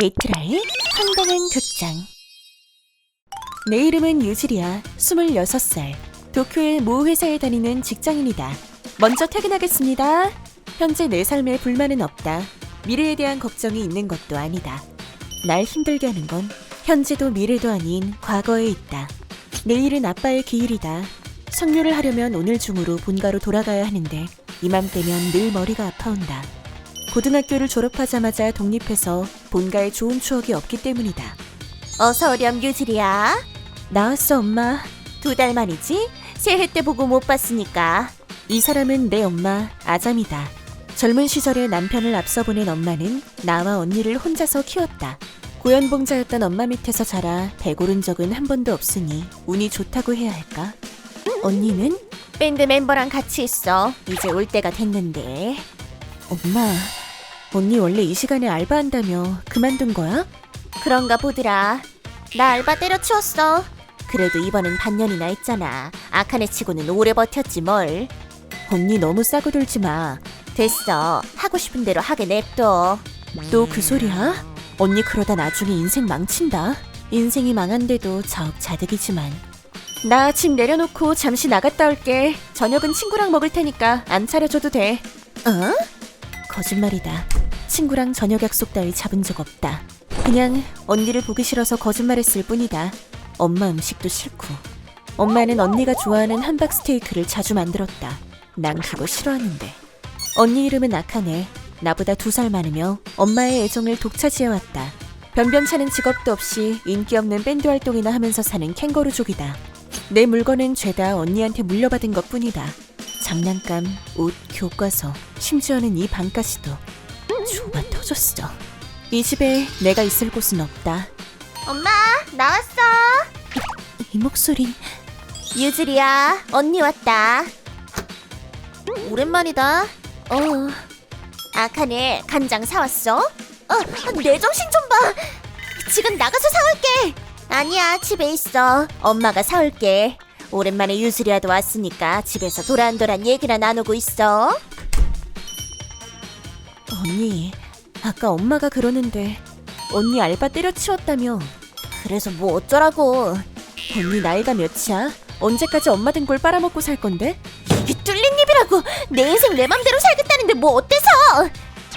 에이트라의 황당한 극장. 내 이름은 유지리야 26살. 도쿄의 모 회사에 다니는 직장인이다. 먼저 퇴근하겠습니다. 현재 내 삶에 불만은 없다. 미래에 대한 걱정이 있는 것도 아니다. 날 힘들게 하는 건 현재도 미래도 아닌 과거에 있다. 내일은 아빠의 기일이다. 성묘를 하려면 오늘 중으로 본가로 돌아가야 하는데 이맘때면 늘 머리가 아파온다. 고등학교를 졸업하자마자 독립해서 본가에 좋은 추억이 없기 때문이다. 어서 오렴 유지리야. 나왔어 엄마. 두 달 만이지? 새해 때 보고 못 봤으니까. 이 사람은 내 엄마 아잠이다. 젊은 시절에 남편을 앞서 보낸 엄마는 나와 언니를 혼자서 키웠다. 고연봉자였던 엄마 밑에서 자라 배고른 적은 한 번도 없으니 운이 좋다고 해야 할까? 언니는 밴드 멤버랑 같이 있어. 이제 올 때가 됐는데. 엄마, 언니 원래 이 시간에 알바한다며 그만둔 거야? 그런가 보더라. 나 알바 때려치웠어. 그래도 이번엔 반년이나 했잖아. 아카네 치고는 오래 버텼지 뭘. 언니 너무 싸고 들지 마. 됐어. 하고 싶은 대로 하게 냅둬. 또 그 소리야? 언니 그러다 나중에 인생 망친다. 인생이 망한데도 자업자득이지만. 나집 내려놓고 잠시 나갔다 올게. 저녁은 친구랑 먹을 테니까 안 차려줘도 돼. 어? 거짓말이다. 친구랑 저녁 약속 따위 잡은 적 없다. 그냥 언니를 보기 싫어서 거짓말했을 뿐이다. 엄마 음식도 싫고. 엄마는 언니가 좋아하는 함박 스테이크를 자주 만들었다. 난 그거 싫어하는데. 언니 이름은 아카네. 나보다 두 살 많으며 엄마의 애정을 독차지해왔다. 변변찮은 직업도 없이 인기 없는 밴드 활동이나 하면서 사는 캥거루족이다. 내 물건은 죄다 언니한테 물려받은 것 뿐이다. 장난감, 옷, 교과서, 심지어는 이 방까지도 좁아 터졌어. 이 집에 내가 있을 곳은 없다. 엄마 나왔어. 이 목소리 유즈리야 언니 왔다. 오랜만이다. 어. 아카네 간장 사왔어? 어, 내 정신 좀 봐. 지금 나가서 사올게. 아니야 집에 있어. 엄마가 사올게. 오랜만에 유즈리야도 왔으니까 집에서 도란도란 얘기나 나누고 있어 언니 아까 엄마가 그러는데 언니 알바 때려치웠다며 그래서 뭐 어쩌라고 언니 나이가 몇이야? 언제까지 엄마 등골 빨아먹고 살 건데? 이게 뚫린 입이라고 내 인생 내 맘대로 살겠다는데 뭐 어때서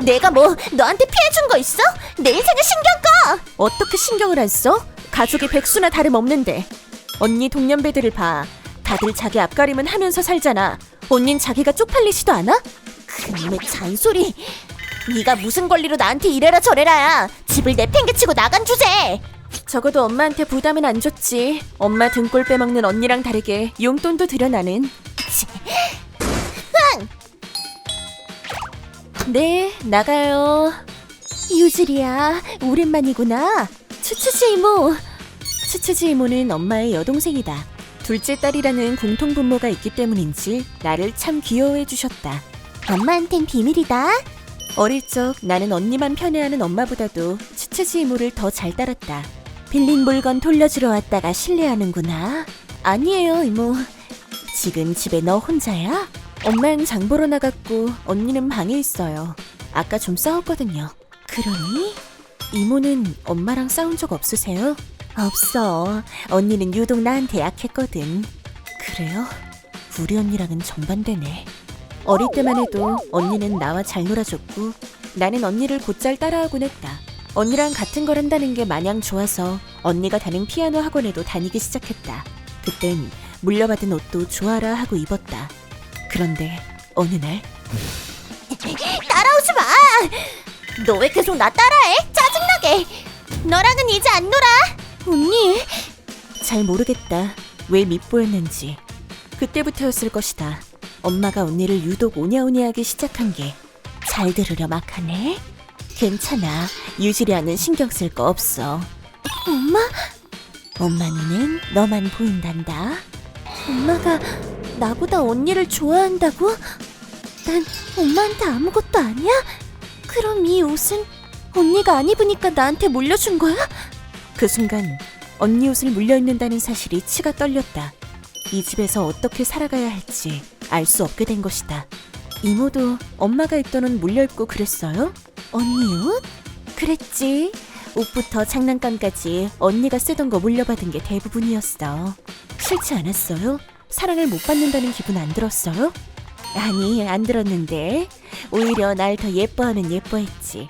내가 뭐 너한테 피해 준 거 있어? 내 인생에 신경 꺼 어떻게 신경을 안 써? 가족이 백수나 다름없는데 언니 동년배들을 봐 다들 자기 앞가림은 하면서 살잖아 언닌 자기가 쪽팔리지도 않아? 그놈의 잔소리 네가 무슨 권리로 나한테 이래라 저래라야. 집을 내팽개치고 나간 주제. 적어도 엄마한테 부담은 안 줬지. 엄마 등골 빼먹는 언니랑 다르게 용돈도 들여 나는. 네 나가요. 유질이야 오랜만이구나. 추추지 이모. 추추지 이모는 엄마의 여동생이다. 둘째 딸이라는 공통 분모가 있기 때문인지 나를 참 귀여워해 주셨다. 엄마한텐 비밀이다 어릴 적 나는 언니만 편애하는 엄마보다도 추추지 이모를 더 잘 따랐다. 빌린 물건 돌려주러 왔다가 실례하는구나. 아니에요, 이모. 지금 집에 너 혼자야? 엄마는 장 보러 나갔고 언니는 방에 있어요. 아까 좀 싸웠거든요. 그러니? 이모는 엄마랑 싸운 적 없으세요? 없어. 언니는 유독 나한테 약했거든. 그래요? 우리 언니랑은 정반대네. 어릴 때만 해도 언니는 나와 잘 놀아줬고 나는 언니를 곧잘 따라하곤 했다. 언니랑 같은 걸 한다는 게 마냥 좋아서 언니가 다닌 피아노 학원에도 다니기 시작했다. 그땐 물려받은 옷도 좋아라 하고 입었다. 그런데 어느 날 따라오지 마 너 왜 계속 나 따라해 짜증나게 너랑은 이제 안 놀아 언니 잘 모르겠다. 왜 밉보였는지. 그때부터였을 것이다. 엄마가 언니를 유독 오냐오냐하기 시작한 게 잘 들으려 막 하네. 괜찮아. 유지리아는 신경 쓸 거 없어. 엄마 엄마 눈엔 너만 보인단다. 엄마가 나보다 언니를 좋아한다고? 난 엄마한테 아무것도 아니야? 그럼 이 옷은 언니가 안 입으니까 나한테 물려준 거야? 그 순간 언니 옷을 물려입는다는 사실이 치가 떨렸다. 이 집에서 어떻게 살아가야 할지 알 수 없게 된 것이다. 이모도 엄마가 입던 옷 물려입고 그랬어요? 언니 옷? 그랬지. 옷부터 장난감까지 언니가 쓰던 거 물려받은 게 대부분이었어. 싫지 않았어요? 사랑을 못 받는다는 기분 안 들었어요? 아니, 안 들었는데. 오히려 날 더 예뻐하면 예뻐했지.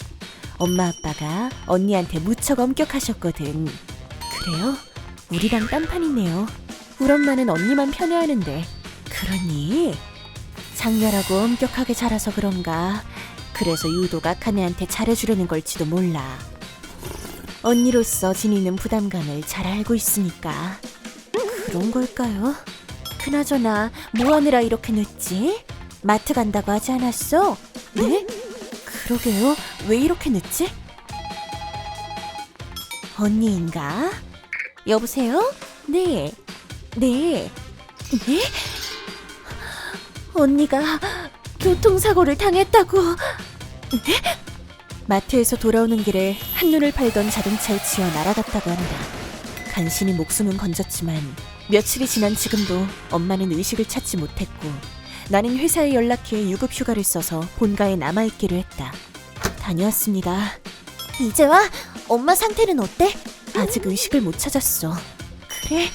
엄마 아빠가 언니한테 무척 엄격하셨거든. 그래요? 우리랑 딴판이네요. 우리 엄마는 언니만 편애하는데. 그러니? 장렬하고 엄격하게 자라서 그런가. 그래서 유독 애한테 잘해주려는 걸지도 몰라. 언니로서 지니는 부담감을 잘 알고 있으니까. 그런 걸까요? 그나저나 뭐 하느라 이렇게 늦지? 마트 간다고 하지 않았어? 네? 그러게요. 왜 이렇게 늦지? 언니인가? 여보세요? 네. 네. 네? 언니가 교통사고를 당했다고. 네? 마트에서 돌아오는 길에 한눈을 팔던 자동차에 치여 날아갔다고 한다. 간신히 목숨은 건졌지만 며칠이 지난 지금도 엄마는 의식을 찾지 못했고 나는 회사에 연락해 유급 휴가를 써서 본가에 남아있기로 했다. 다녀왔습니다. 이제 와? 엄마 상태는 어때? 아직 의식을 못 찾았어. 그래?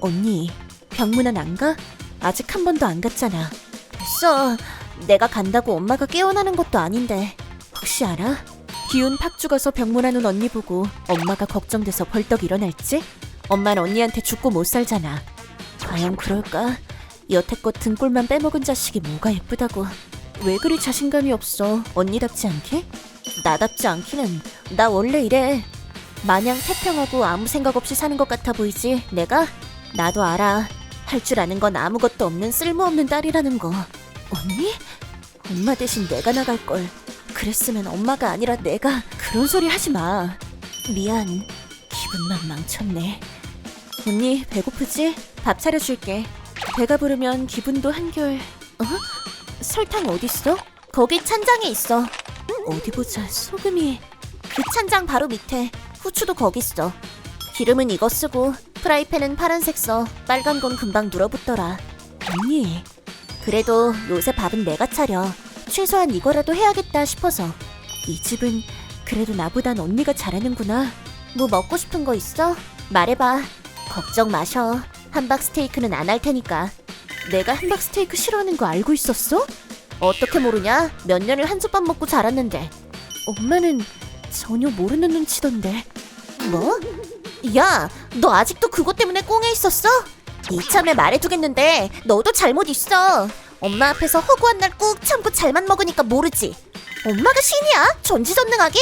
언니, 병문안 안 가? 아직 한 번도 안 갔잖아. 됐어. 내가 간다고 엄마가 깨어나는 것도 아닌데. 혹시 알아? 기운 팍 죽어서 병문안 온 언니 보고 엄마가 걱정돼서 벌떡 일어날지? 엄마는 언니한테 죽고 못 살잖아. 과연 그럴까? 여태껏 등골만 빼먹은 자식이 뭐가 예쁘다고. 왜 그리 자신감이 없어? 언니답지 않게? 나답지 않기는 나 원래 이래. 마냥 태평하고 아무 생각 없이 사는 것 같아 보이지? 내가? 나도 알아. 할 줄 아는 건 아무것도 없는 쓸모없는 딸이라는 거. 언니? 엄마 대신 내가 나갈 걸. 그랬으면 엄마가 아니라 내가 그런 소리 하지 마. 미안. 기분만 망쳤네. 언니 배고프지? 밥 차려줄게. 배가 부르면 기분도 한결. 어? 설탕 어딨어? 거기 찬장에 있어. 어디 보자. 소금이. 그 찬장 바로 밑에. 후추도 거기 있어. 기름은 이거 쓰고 프라이팬은 파란색 써. 빨간 건 금방 눌어붙더라. 언니. 그래도 요새 밥은 내가 차려. 최소한 이거라도 해야겠다 싶어서. 이 집은 그래도 나보단 언니가 잘하는구나. 뭐 먹고 싶은 거 있어? 말해봐. 걱정 마셔. 함박 스테이크는 안 할 테니까. 내가 함박 스테이크 싫어하는 거 알고 있었어? 어떻게 모르냐? 몇 년을 한 솥밥 먹고 자랐는데. 엄마는 전혀 모르는 눈치던데. 뭐? 야, 너 아직도 그것 때문에 꽁에 있었어? 이참에 말해두겠는데 너도 잘못 있어. 엄마 앞에서 허구한 날 꾹 참고 잘만 먹으니까 모르지. 엄마가 신이야? 전지전능하게?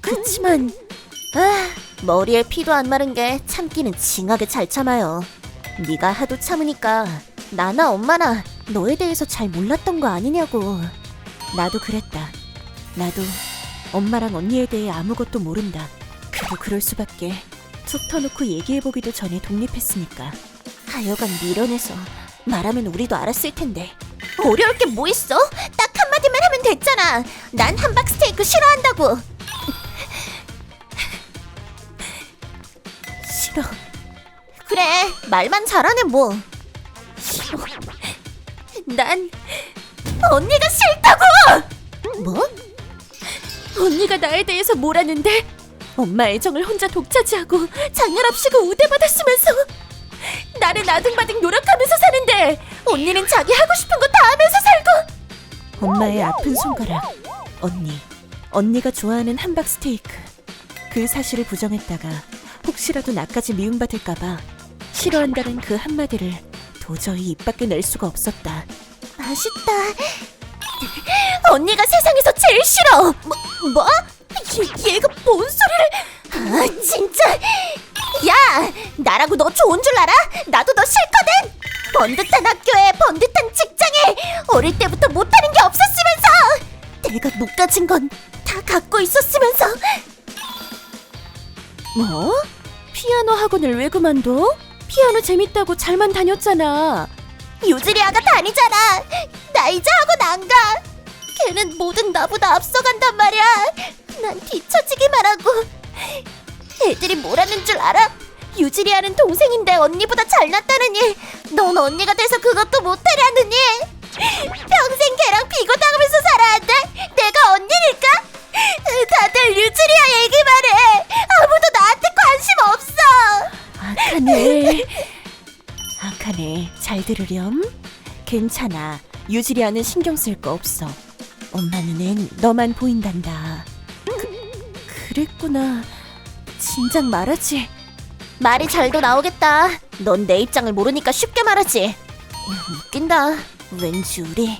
그치만 아, 머리에 피도 안 마른 게 참기는 징하게 잘 참아요. 네가 하도 참으니까 나나 엄마나 너에 대해서 잘 몰랐던 거 아니냐고. 나도 그랬다. 나도 엄마랑 언니에 대해 아무것도 모른다. 그도 그럴 수밖에. 툭 터놓고 얘기해보기도 전에 독립했으니까. 하여간 밀어내서 말하면 우리도 알았을 텐데. 어려울 게 뭐 있어? 딱 한마디만 하면 됐잖아. 난 함박 스테이크 싫어한다고. 싫어. 그래, 말만 잘하네 뭐. 싫어. 난 언니가 싫다고. 뭐? 언니가 나에 대해서 뭐라는데? 엄마 애정을 혼자 독차지하고 장난없이고 우대받았으면서 나를 아등바등 노력하면서 사는데 언니는 자기 하고 싶은 거 다 하면서 살고. 엄마의 아픈 손가락 언니 언니가 좋아하는 함박 스테이크 그 사실을 부정했다가 혹시라도 나까지 미움받을까봐 싫어한다는 그 한마디를 도저히 입 밖에 낼 수가 없었다 맛있다. 언니가 세상에서 제일 싫어. 뭐? 뭐? 얘, 얘가 뭔 소리를? 아 진짜. 야, 나라고 너 좋은 줄 알아? 나도 너 싫거든. 번듯한 학교에 번듯한 직장에 어릴 때부터 못하는 게 없었으면서 내가 못 가진 건 다 갖고 있었으면서 뭐? 피아노 학원을 왜 그만둬? 피아노 재밌다고 잘만 다녔잖아 유지리아가 다니잖아. 나 이제 학원 안 가. 걔는 뭐든 나보다 앞서간단 말이야. 난 뒤처지기만 하고. 애들이 뭐라는 줄 알아? 유지리아는 동생인데 언니보다 잘났다느니 넌 언니가 돼서 그것도 못하려느니 평생 걔랑 비교당하면서 살아야 돼? 내가 언니니까? 다들 유지리아 얘기만 해. 아무도 나한테 관심 없어. 아카네 아카네 잘 들으렴. 괜찮아. 유지리아는 신경 쓸 거 없어. 엄마 눈엔 너만 보인단다. 그, 그랬구나. 진작 말하지. 말이 잘도 나오겠다. 넌 내 입장을 모르니까 쉽게 말하지. 음, 웃긴다. 왠지 우리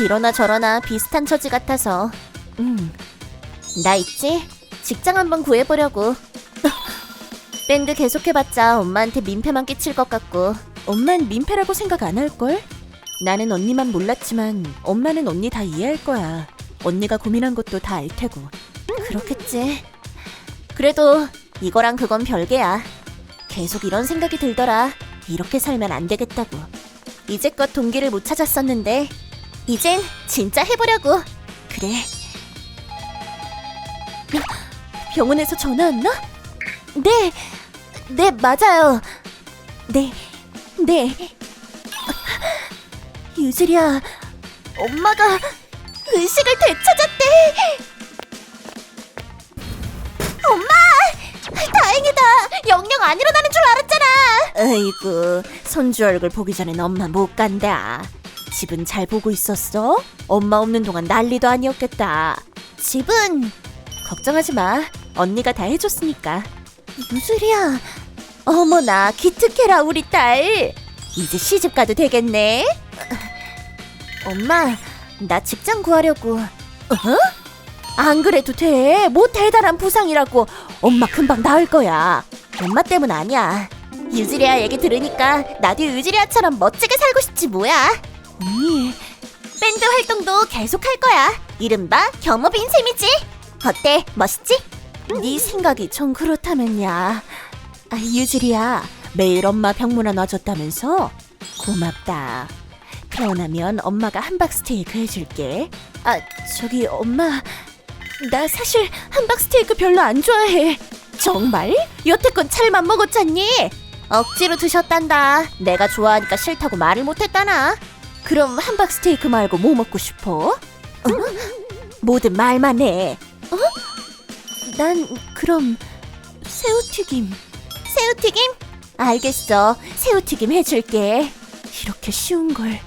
이러나 저러나 비슷한 처지 같아서 응. 나 있지? 직장 한번 구해보려고. 밴드 계속해봤자 엄마한테 민폐만 끼칠 것 같고 엄만 민폐라고 생각 안 할걸? 나는 언니만 몰랐지만 엄마는 언니 다 이해할 거야. 언니가 고민한 것도 다 알 테고. 그렇겠지. 그래도 이거랑 그건 별개야. 계속 이런 생각이 들더라. 이렇게 살면 안 되겠다고. 이제껏 동기를 못 찾았었는데 이젠 진짜 해보려고. 그래. 병원에서 전화 왔나? 네, 네 맞아요. 네, 네. 유주리야, 엄마가 의식을 되찾았대. 영영 안 일어나는 줄 알았잖아. 아이고, 손주 얼굴 보기 전엔 엄마 못 간다. 집은 잘 보고 있었어? 엄마 없는 동안 난리도 아니었겠다. 집은 걱정하지 마. 언니가 다 해줬으니까. 유주리야. 어머나 기특해라 우리 딸. 이제 시집 가도 되겠네. 엄마, 나 직장 구하려고. 어? 안 그래도 돼. 뭐 대단한 부상이라고. 엄마 금방 나을 거야. 엄마 때문 아니야. 유주리아 얘기 들으니까 나도 유주리아처럼 멋지게 살고 싶지 뭐야. 언니, 밴드 활동도 계속 할 거야. 이른바 겸업인 셈이지. 어때? 멋있지? 네 생각이 좀 그렇다면야. 아, 유지리야, 매일 엄마 병문안 와줬다면서? 고맙다. 태어나면 엄마가 함박 스테이크 해줄게. 아, 저기 엄마, 나 사실 함박 스테이크 별로 안 좋아해. 정말? 여태껏 잘만 먹었잖니? 억지로 드셨단다. 내가 좋아하니까 싫다고 말을 못했다나. 그럼 함박 스테이크 말고 뭐 먹고 싶어? 어? 뭐든 말만 해. 어? 난 그럼 새우튀김. 새우튀김? 알겠어. 새우튀김 해줄게. 이렇게 쉬운 걸.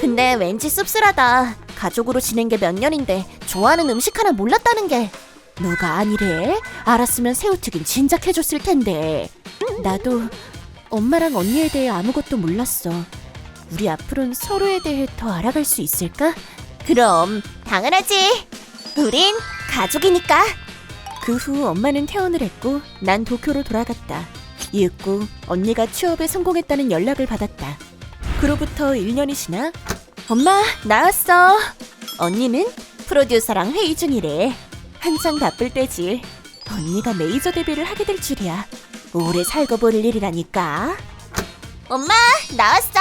근데 왠지 씁쓸하다. 가족으로 지낸 게 몇 년인데 좋아하는 음식 하나 몰랐다는 게. 누가 아니래? 알았으면 새우튀김 진작 해줬을 텐데. 나도 엄마랑 언니에 대해 아무것도 몰랐어. 우리 앞으로는 서로에 대해 더 알아갈 수 있을까? 그럼 당연하지. 우린 가족이니까. 그 후 엄마는 퇴원을 했고 난 도쿄로 돌아갔다. 이윽고 언니가 취업에 성공했다는 연락을 받았다. 그로부터 1년이 지나 엄마 나왔어. 언니는 프로듀서랑 회의 중이래. 한창 바쁠 때지. 언니가 메이저 데뷔를 하게 될 줄이야. 오래 살고 볼 일이라니까. 엄마 나왔어.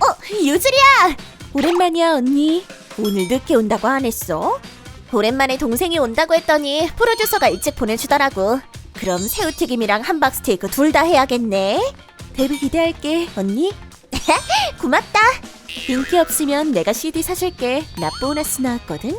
어 유주리야. 오랜만이야 언니. 오늘 늦게 온다고 안 했어? 오랜만에 동생이 온다고 했더니 프로듀서가 일찍 보내주더라고. 그럼 새우튀김이랑 함박스테이크 둘 다 해야겠네. 데뷔 기대할게 언니. 고맙다. 인기 없으면 내가 CD 사줄게. 나 보너스 나왔거든.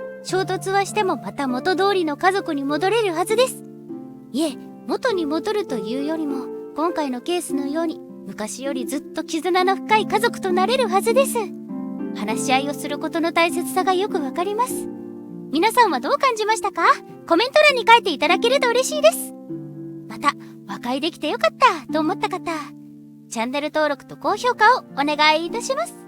衝突はしてもまた元通りの家族に戻れるはずです。いえ、元に戻るというよりも、今回のケースのように、昔よりずっと絆の深い家族となれるはずです。話し合いをすることの大切さがよくわかります。皆さんはどう感じましたか？コメント欄に書いていただけると嬉しいです。また、和解できてよかったと思った方、チャンネル登録と高評価をお願いいたします。